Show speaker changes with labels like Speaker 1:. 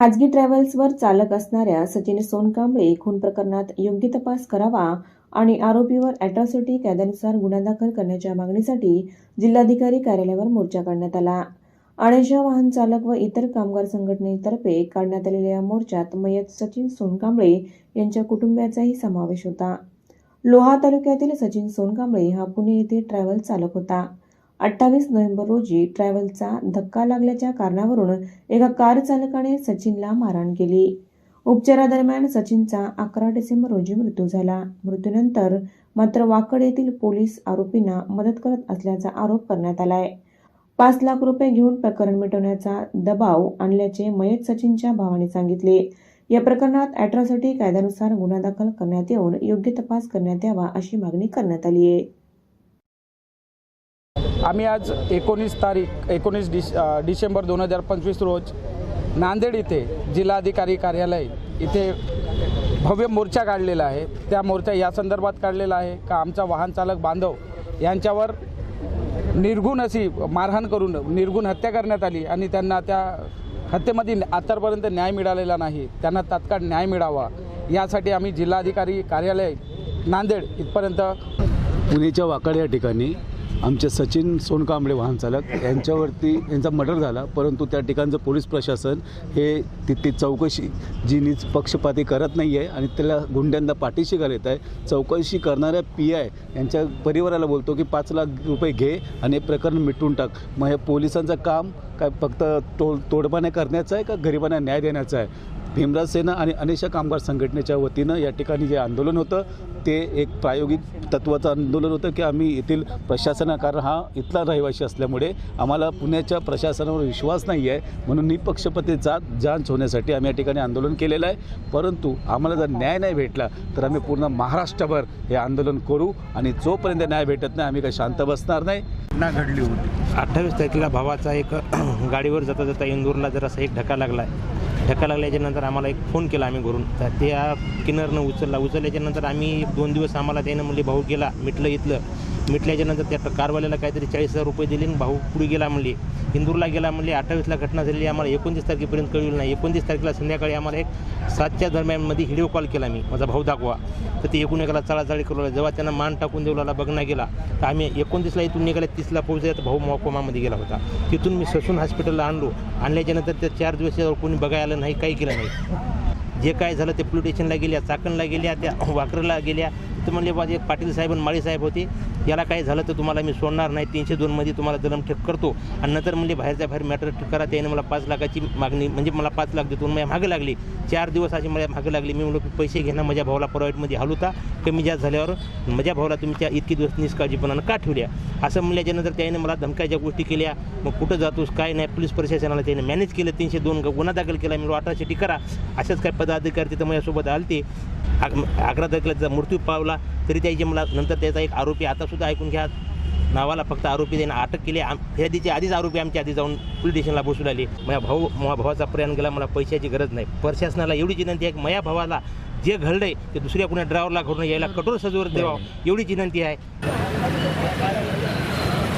Speaker 1: खाजगी ट्रॅव्हल्सवर चालक असणाऱ्या सचिन सोनकांबळे खून प्रकरणात योग्य तपास करावा आणि आरोपीवर अॅट्रॉसिटी कायद्यानुसार गुन्हा दाखल करण्याच्या मागणीसाठी जिल्हाधिकारी कार्यालयावर मोर्चा काढण्यात आला. अणेशा वाहन चालक व इतर कामगार संघटनेतर्फे काढण्यात आलेल्या या मोर्चात मयत सचिन सोनकांबळे यांच्या कुटुंबियाचाही समावेश होता. लोहा तालुक्यातील सचिन सोनकांबळे हा पुणे येथे ट्रॅव्हल चालक होता. अठ्ठावीस नोव्हेंबर रोजी ट्रॅव्हलचा धक्का लागल्याच्या कारणावरून एका कार चालकाने सचिनला मारहाण केली. उपचारादरम्यान सचिनचा अकरा डिसेंबर रोजी मृत्यू झाला. मृत्यूनंतर मात्र वाकड येथील पोलीस आरोपींना मदत करत असल्याचा आरोप करण्यात आलाय. पाच लाख रुपये घेऊन प्रकरण मिटवण्याचा दबाव आणल्याचे मयत सचिनच्या भावाने सांगितले. या प्रकरणात अॅट्रॉसिटी कायद्यानुसार गुन्हा दाखल करण्यात येऊन योग्य तपास करण्यात यावा अशी मागणी करण्यात आली आहे
Speaker 2: आम्ही आज एकोणीस तारीख एकोणीस डिस डिसेंबर दोन हजार पंचवीस रोज नांदेड इथे जिल्हाधिकारी कार्यालय इथे भव्य मोर्चा काढलेला आहे. त्या मोर्चा या संदर्भात काढलेला आहे का आमचा वाहन चालक बांधव यांच्यावर निर्गुण अशी मारहाण करून निर्गुण हत्या करण्यात आली आणि त्यांना त्या हत्येमध्ये आतापर्यंत न्याय मिळालेला नाही. त्यांना तात्काळ न्याय मिळावा. यासाठी आम्ही जिल्हाधिकारी कार्यालय नांदेड इथपर्यंत
Speaker 3: पुणेच्या वाकड या ठिकाणी आमचे सचिन सोनकांबळे वाहन चालक यांच्यावरती यांचा मर्डर झाला परंतु त्या ठिकाणचं पोलीस प्रशासन हे तिथली चौकशी जी नीच पक्षपाती करत नाही आहे आणि त्याला गुंड्यांना पाठीशी घालत आहे चौकशी करणाऱ्या पी आय यांच्या परिवाराला बोलतो की पाच लाख रुपये घे आणि हे प्रकरण मिटवून टाक. मग हे पोलिसांचं काम काय फक्त तो तोडपाण्या करण्याचं आहे का गरिबांना न्याय देण्याचं आहे? भीमराज सेना आणि अनेशा कामगार संघटनेच्या वतीनं या ठिकाणी जे आंदोलन होतं ते एक प्रायोगिक तत्त्वाचं आंदोलन होतं की आम्ही येथील प्रशासना कारण हा इथला रहिवासी असल्यामुळे आम्हाला पुण्याच्या प्रशासनावर विश्वास नाही आहे. म्हणून निपक्षपाती जात जांच होण्यासाठी आम्ही या ठिकाणी आंदोलन केलेलं आहे. परंतु आम्हाला जर न्याय नाही भेटला तर आम्ही पूर्ण महाराष्ट्रभर हे आंदोलन करू आणि जोपर्यंत न्याय भेटत नाही आम्ही काही शांत बसणार नाही.
Speaker 4: घटना घडली होती.
Speaker 5: अठ्ठावीस तारखेला भावाचा एक गाडीवर जाता जाता इंदूरला जरासा एक धक्का लागला धक्का लागल्याच्या नंतर आम्हाला एक फोन केला आम्ही घरून. तर त्या किनरनं उचलला. उचलल्याच्या नंतर आम्ही दोन दिवस आम्हाला त्यानं म्हणजे भाऊ गेला मिटलं इथलं. मिटल्याच्यानंतर त्या कारवाल्याला काहीतरी चाळीस हजार रुपये दिले आणि भाऊ पुढे गेला म्हणले. इंदूरला गेला म्हणले अठ्ठावीसला घटना झालेली आम्हाला एकोणतीस तारखेपर्यंत कळली नाही. एकोणतीस तारखेला संध्याकाळी आम्हाला एक सातच्या दरम्यानमध्ये व्हिडिओ कॉल केला मी माझा भाऊ दाखवा. तर ते एकूण एकाला चळाचळी करू लागला. जेव्हा त्यांना मान टाकून देऊ लागला बघण्या गेला तर आम्ही एकोणतीसला इथून निघाले तीसला पोहोचले तर भाऊ मोकोमामध्ये गेला होता. तिथून मी ससून हॉस्पिटलला आणलो. आणल्याच्यानंतर त्या चार दिवस कोणी बघायला आलं नाही काही केलं नाही. जे काय झालं ते पोलीस स्टेशनला गेल्या चाकणला गेल्या त्या वाकरला गेल्या तर म्हणले बा एक पाटील साहेब आणि माळी साहेब होते. याला काय झालं तर तुम्हाला मी सोडणार नाही. तीनशे दोनमध्ये तुम्हाला जन्मठेप करतो. आणि नंतर म्हणजे बाहेरच्या बाहेर मॅटर करा. त्याने मला पाच लाखाची मागणी म्हणजे मला पाच लाख देतो. मला मागे लागली. चार दिवस अशी मला मागे लागली. मी म्हणलो पैसे घेणं माझ्या भावाला प्रायव्हेटमध्ये हलवता कमी जास्त झाल्यावर माझ्या भावाला तुमच्या इतकी दिवस निष्काळजीपणानं का ठेवल्या? असं म्हणल्याच्यानंतर त्याने मला धमकायच्या गोष्टी केल्या. मग कुठं जातोस? काय नाही? पोलीस प्रशासनाला त्याने मॅनेज केलं. तीनशे दोन गुन्हा दाखल केला. मी अठराशे करा. अशाच काय पदाधिकारी तिथं माझ्यासोबत आलते. अक- आग्रा तारखेला मृत्यू पावला तरी त्याची मला नंतर त्याचा एक आरोपी आता सुद्धा ऐकून घ्या. नावाला फक्त आरोपी त्याने अटक केली. आम फिर्यादीचे आधीच आरोपी आमच्या आधी जाऊन पोलीस स्टेशनला बसू लागले. माझ्या भाऊ माझ्या भावाचा प्रयाण गेला मला पैशाची गरज नाही. प्रशासनाला एवढीच विनंती आहे की माझ्या भावाला जे घडलंय ते दुसऱ्या कुण्या ड्रायव्हरला घडून यायला कठोर सजवर द्यावं एवढीच विनंती आहे.